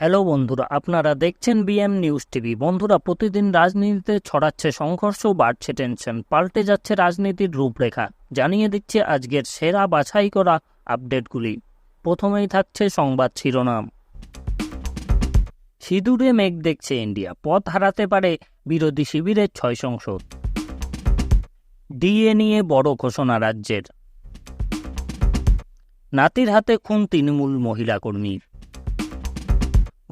Hello বন্ধুরা, আপনারা দেখছেন বিএম নিউজ টিভি। বন্ধুরা, প্রতিদিন রাজনীতিতে ছড়াচ্ছে সংঘর্ষ বাড়ছে টেনশন, পাল্টে যাচ্ছে রাজনীতির রূপরেখা। জানিয়ে দিচ্ছে আজকের সেরা বাছাই করা আপডেটগুলি। প্রথমেই থাকছে সংবাদ শিরোনাম। সিঁদুরে মেঘ দেখছে ইন্ডিয়া, পথ হারাতে পারে বিরোধী শিবিরের ছয় সংসদ। ডিএ নিয়ে বড় ঘোষণা রাজ্যের। নাতির হাতে খুন তৃণমূল মহিলা কর্মীর।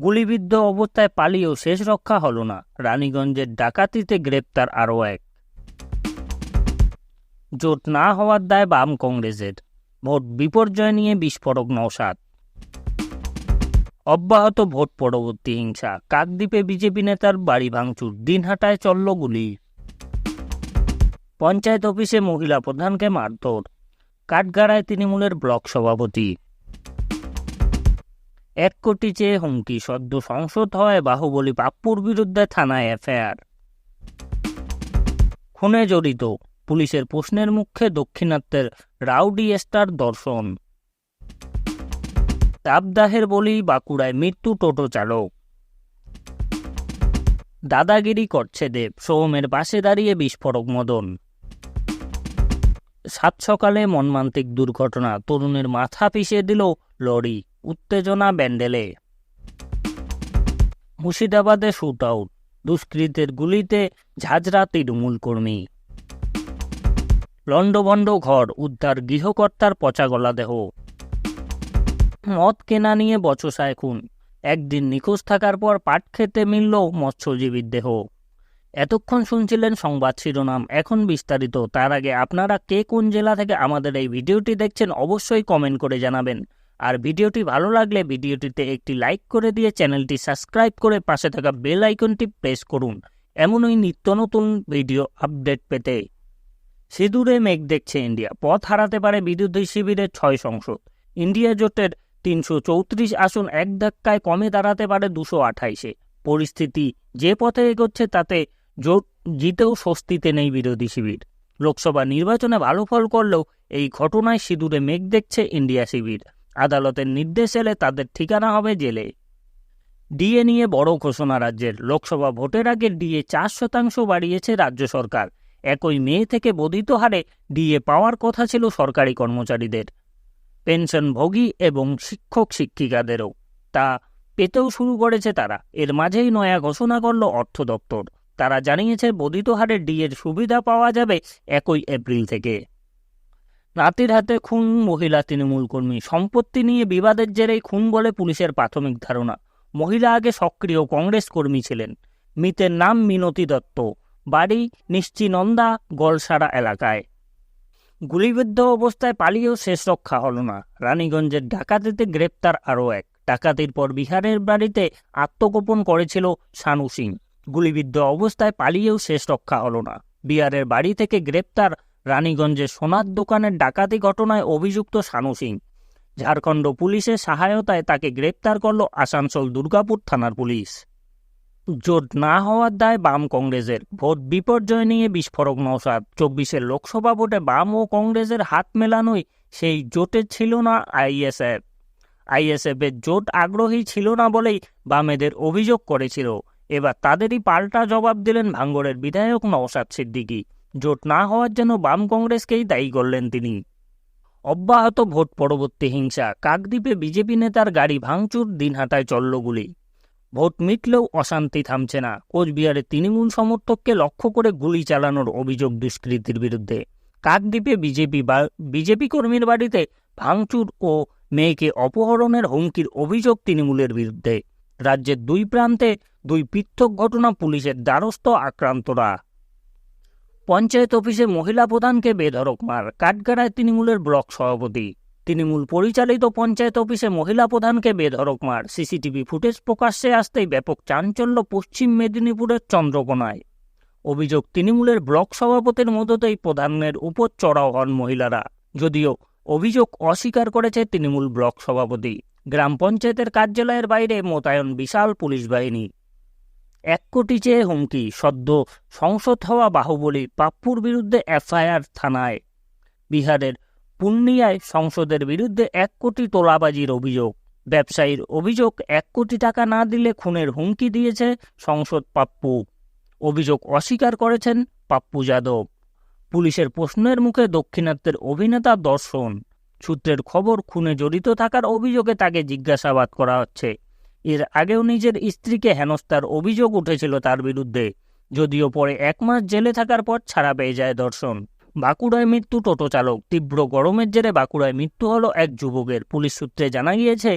গুলিবিদ্ধ অবস্থায় পালিয়েও শেষ রক্ষা হল না। রানীগঞ্জের ডাকাতিতে গ্রেপ্তার আরও এক। জোট না হওয়ার দায় বাম কংগ্রেসের। ভোট বিপর্যয় নিয়ে বিস্ফোরক নৌসাদ অব্যাহত ভোট পরবর্তী হিংসা। কাকদ্বীপে বিজেপি নেতার বাড়ি ভাঙচুর। দিনহাটায় চলল গুলি। পঞ্চায়েত অফিসে মহিলা প্রধানকে মারধর। কাঠগাড়ায় তৃণমূলের ব্লক সভাপতি। এক কোটি চেয়ে হুমকি সদ্য সংসদ হয় বাহুবলী পাপ্পুর বিরুদ্ধে থানায় এফআইআর। খুনে জড়িত, পুলিশের প্রশ্নের মুখে দক্ষিণাত্যের রাউডি স্টার দর্শন। তাপদাহের বলি বাঁকুড়ায় মৃত্যু টোটো চালক। দাদাগিরি করছে দেব, সোহমের পাশে দাঁড়িয়ে বিস্ফোরক মদন। সাত সকালে মর্মান্তিক দুর্ঘটনা, তরুণের মাথা পিষে দিল লরি। উত্তেজনা ব্যান্ডেলে। মুর্শিদাবাদে শুট আউট, দুষ্কৃতের গুলিতে ঝাঁঝরা তৃণমূল কর্মী। লণ্ডভণ্ড ঘর উদ্ধার গৃহকর্তার পচাগলা দেহ। মদ কেনা নিয়ে বচসায় খুন, একদিন নিখোঁজ থাকার পর পাট খেতে মিলল মৎস্যজীবীর দেহ। এতক্ষণ শুনছিলেন সংবাদ শিরোনাম, এখন বিস্তারিত। তার আগে আপনারা কে কোন জেলা থেকে আমাদের এই ভিডিওটি দেখছেন অবশ্যই কমেন্ট করে জানাবেন। আর ভিডিওটি ভালো লাগলে ভিডিওটিতে একটি লাইক করে দিয়ে চ্যানেলটি সাবস্ক্রাইব করে পাশে থাকা বেল আইকনটি প্রেস করুন। এমনই নিত্য নতুন ভিডিও আপডেট পেতে সিঁদুরে মেঘ দেখছে ইন্ডিয়া। পথ হারাতে পারে বিরোধী শিবিরের ছয় সংসদ। ইন্ডিয়া জোটের তিনশো চৌত্রিশ আসন এক ধাক্কায় কমে দাঁড়াতে পারে দুশো আঠাইশে। পরিস্থিতি যে পথে এগোচ্ছে তাতে জোট জিতেও স্বস্তিতে নেই বিরোধী শিবির। লোকসভা নির্বাচনে ভালো ফল করলেও এই ঘটনায় সিঁদুরে মেঘ দেখছে ইন্ডিয়া শিবির। আদালতের নির্দেশ এলে তাদের ঠিকানা হবে জেলে। ডিএ নিয়ে বড় ঘোষণা রাজ্যের লোকসভা ভোটের আগে ডিএ চার শতাংশ বাড়িয়েছে রাজ্য সরকার। একই মে থেকে বর্ধিত হারে ডিএ পাওয়ার কথা ছিল সরকারি কর্মচারীদের। পেনশনভোগী এবং শিক্ষক শিক্ষিকাদেরও। তা পেতেও শুরু করেছে তারা। এর মাঝেই নয়া ঘোষণা করল অর্থ দপ্তর। তারা জানিয়েছে বর্ধিত হারে ডিএর সুবিধা পাওয়া যাবে একই এপ্রিল থেকে। নাতির হাতে খুন মহিলা তৃণমূল কর্মী। সম্পত্তি নিয়ে বিবাদের জেরেই খুন বলে পুলিশের প্রাথমিক ধারণা। মহিলা আগে সক্রিয় কংগ্রেস কর্মী ছিলেন। মৃতের নাম মিনতি দত্ত। বাড়ি নিশ্চিনন্দা গলসারা এলাকায়। গুলিবিদ্ধ অবস্থায় পালিয়েও শেষ রক্ষা হল না। রানীগঞ্জের ডাকাতিতে গ্রেপ্তার আরও এক। ডাকাতির পর বিহারের বাড়িতে আত্মগোপন করেছিল শানু সিং। গুলিবিদ্ধ অবস্থায় পালিয়েও শেষ রক্ষা হল না। বিহারের বাড়ি থেকে গ্রেপ্তার রানীগঞ্জের সোনার দোকানের ডাকাতি ঘটনায় অভিযুক্ত শানু সিং। ঝাড়খণ্ড পুলিশের সহায়তায় তাকে গ্রেপ্তার করল আসানসোল দুর্গাপুর থানার পুলিশ। জোট না হওয়ার দায় বাম কংগ্রেসের। ভোট বিপর্যয় নিয়ে বিস্ফোরক নৌসাদ চব্বিশের লোকসভা ভোটে বাম ও কংগ্রেসের হাত মেলানোই সেই জোটে ছিল না আইএসএফ। আইএসএফের জোট আগ্রহী ছিল না বলেই বামেদের অভিযোগ করেছিল। এবার তাদেরই পাল্টা জবাব দিলেন ভাঙ্গরের বিধায়ক নওশাদ সিদ্দিকী। জোট না হওয়ার জন্য বাম কংগ্রেসকেই দায়ী করলেন তিনি। অব্যাহত ভোট পরবর্তী হিংসা, কাকদ্বীপে বিজেপি নেতার গাড়ি ভাঙচুর দিনহাটায় চলল গুলি। ভোট মিটলেও অশান্তি থামছে না। কোচবিহারে তৃণমূল সমর্থককে লক্ষ্য করে গুলি চালানোর অভিযোগ দুষ্কৃতির বিরুদ্ধে। কাকদ্বীপে বিজেপি বা, বিজেপি কর্মীর বাড়িতে ভাঙচুর ও মেয়েকে অপহরণের হুমকির অভিযোগ তৃণমূলের বিরুদ্ধে। রাজ্যের দুই প্রান্তে দুই পৃথক ঘটনা পুলিশের দ্বারস্থ আক্রান্তরা। পঞ্চায়েত অফিসে মহিলা প্রধানকে বেধরক মার। কাঠগাড়ায় তৃণমূলের ব্লক সভাপতি। তৃণমূল পরিচালিত পঞ্চায়েত অফিসে মহিলা প্রধানকে বেধরক মার। সিসিটিভি ফুটেজ প্রকাশ্যে আসতেই ব্যাপক চাঞ্চল্য পশ্চিম মেদিনীপুরের চন্দ্রকোনায়। অভিযোগ, তৃণমূলের ব্লক সভাপতির মদতেই প্রধানের উপর চড়াও হন মহিলারা। যদিও অভিযোগ অস্বীকার করেছে তৃণমূল ব্লক সভাপতি। গ্রাম পঞ্চায়েতের কার্যালয়ের বাইরে মোতায়েন বিশাল পুলিশ বাহিনী। এক কোটি চেয়ে হুমকি, সদ্য সংসদ হওয়া বাহুবলী পাপ্পুর বিরুদ্ধে এফআইআর থানায়। বিহারের পূর্ণিয়ায় সংসদের বিরুদ্ধে এক কোটি তোলাবাজির অভিযোগ। ব্যবসায়ীর অভিযোগ, এক কোটি টাকা না দিলে খুনের হুমকি দিয়েছে সংসদ পাপ্পু। অভিযোগ অস্বীকার করেছেন পাপ্পু যাদব। পুলিশের প্রশ্নের মুখে দক্ষিণাত্যের অভিনেতা দর্শন। সূত্রের খবর, খুনে জড়িত থাকার অভিযোগে তাকে জিজ্ঞাসাবাদ করা হচ্ছে। এর আগেও নিজের স্ত্রীকে হেনস্থার অভিযোগ উঠেছিল তার বিরুদ্ধে। যদিও পরে এক মাস জেলে থাকার পর ছাড়া পেয়ে যায় দর্শন। বাঁকুড়ায় মৃত্যু টোটো চালক। তীব্র গরমের জেরে বাঁকুড়ায় মৃত্যু হলো এক যুবকের। পুলিশ সূত্রে জানা গিয়েছে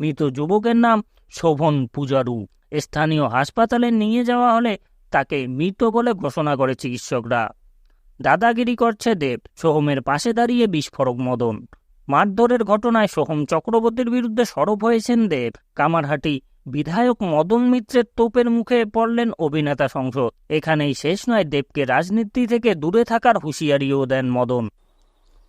মৃত যুবকের নাম শোভন পূজারু। স্থানীয় হাসপাতালে নিয়ে যাওয়া হলে তাকে মৃত বলে ঘোষণা করে চিকিৎসকরা। দাদাগিরি করছে দেব। সোহমের পাশে দাঁড়িয়ে বিস্ফোরক মদন। মারধরের ঘটনায় সোহম চক্রবর্তীর বিরুদ্ধে সরব হয়েছেন দেব। কামারহাটি বিধায়ক মদন মিত্রের তোপের মুখে পড়লেন অভিনেতা সংসদ। এখানেই শেষ নয় দেবকে রাজনীতি থেকে দূরে থাকার হুঁশিয়ারিও দেন মদন।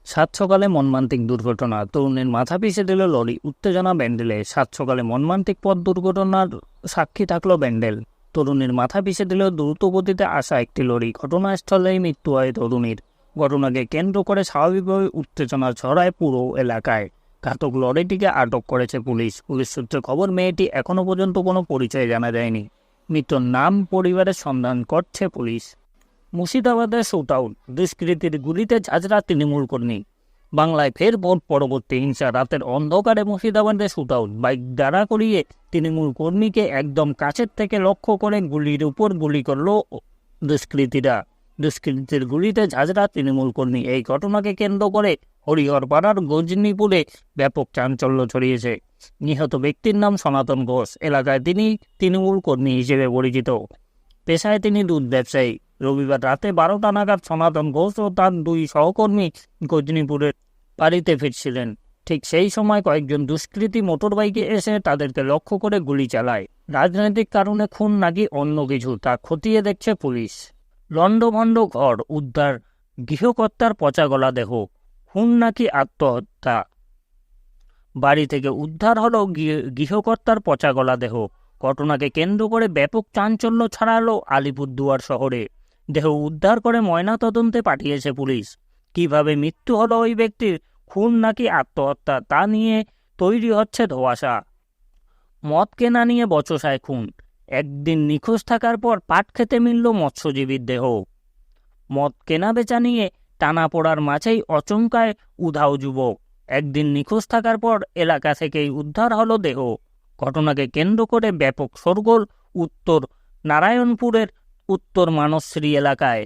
সাত সকালে মর্মান্তিক দুর্ঘটনা। তরুণের মাথা পিষে দিল লরি। উত্তেজনা ব্যান্ডেলে। সাত সকালে মর্মান্তিক পথ দুর্ঘটনার সাক্ষী থাকল ব্যান্ডেল। তরুণীর মাথা পিষে দিল দ্রুত গতিতে আসা একটি লরি। ঘটনাস্থলেই মৃত্যু হয় তরুণীর। ঘটনাকে কেন্দ্র করে স্বাভাবিকভাবে উত্তেজনা ছড়ায় পুরো এলাকায়। ঘাতক লরিটিকে আটক করেছে পুলিশ। পুলিশ সূত্রে খবর, মেয়েটি এখনও পর্যন্ত কোনো পরিচয় জানা যায়নি। মৃত্যুর নাম, পরিবারের সন্ধান করছে পুলিশ। মুর্শিদাবাদের শুট আউট দুষ্কৃতির গুলিতে ঝাঁঝরা তৃণমূল কর্মী। বাংলায় ফের ভোট পরবর্তী হিংসা, রাতের অন্ধকারে মুর্শিদাবাদে শুট আউট বাইক দাঁড়া করিয়ে তৃণমূল কর্মীকে একদম কাছের থেকে লক্ষ্য করে গুলির উপর গুলি করল দুষ্কৃতীরা। দুষ্কৃতীর গুলিতে ঝাঁঝরা তৃণমূল কর্মী। এই ঘটনাকে কেন্দ্র করে হরিহরপাড়ার গজনীপুরে ব্যাপক চাঞ্চল্য ছড়িয়েছে। নিহত ব্যক্তির নাম সনাতন ঘোষ। এলাকায় তিনি তৃণমূল কর্মী হিসেবে পরিচিত। পেশায় তিনি দুধ ব্যবসায়ী। রবিবার রাতে বারোটা নাগাদ সনাতন ঘোষ ও তার দুই সহকর্মী গজনীপুরের বাড়িতে ফিরছিলেন। ঠিক সেই সময় কয়েকজন দুষ্কৃতী মোটরবাইকে এসে তাদেরকে লক্ষ্য করে গুলি চালায়। রাজনৈতিক কারণে খুন নাকি অন্য কিছু তা খতিয়ে দেখছে পুলিশ। লণ্ডভণ্ড ঘর উদ্ধার গৃহকর্তার পচা গলা দেহ, খুন নাকি আত্মহত্যা? বাড়ি থেকে উদ্ধার হলো গৃহ- গৃহকর্তার পচা গলা দেহ। ঘটনাকে কেন্দ্র করে ব্যাপক চাঞ্চল্য ছড়ালো আলিপুরদুয়ার শহরে। দেহ উদ্ধার করে ময়নাতদন্তে পাঠিয়েছে পুলিশ। কীভাবে মৃত্যু হলো ওই ব্যক্তির খুন নাকি আত্মহত্যা, তা নিয়ে তৈরি হচ্ছে ধোয়াশা। মদ কেনা নিয়ে বচসায় খুন। একদিন নিখোঁজ থাকার পর পাট খেতে মিলল মৎস্যজীবীর দেহ। মদ কেনা বেচা নিয়ে টানা পড়ার মাঝেই অচমকায় উধাও যুবক। একদিন নিখোঁজ থাকার পর এলাকা থেকেই উদ্ধার হলো দেহ। ঘটনাকে কেন্দ্র করে ব্যাপক শোরগোল উত্তর নারায়ণপুরের উত্তর মানসশ্রী এলাকায়।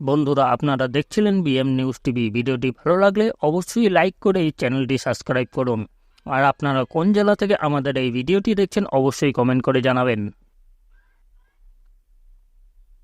বন্ধুরা, আপনারা দেখছিলেন বিএম নিউজ টিভি। ভিডিওটি ভালো লাগলে অবশ্যই লাইক করে এই চ্যানেলটি সাবস্ক্রাইব করুন। আর আপনারা কোন জেলা থেকে আমাদের এই ভিডিওটি দেখছেন অবশ্যই কমেন্ট করে জানাবেন।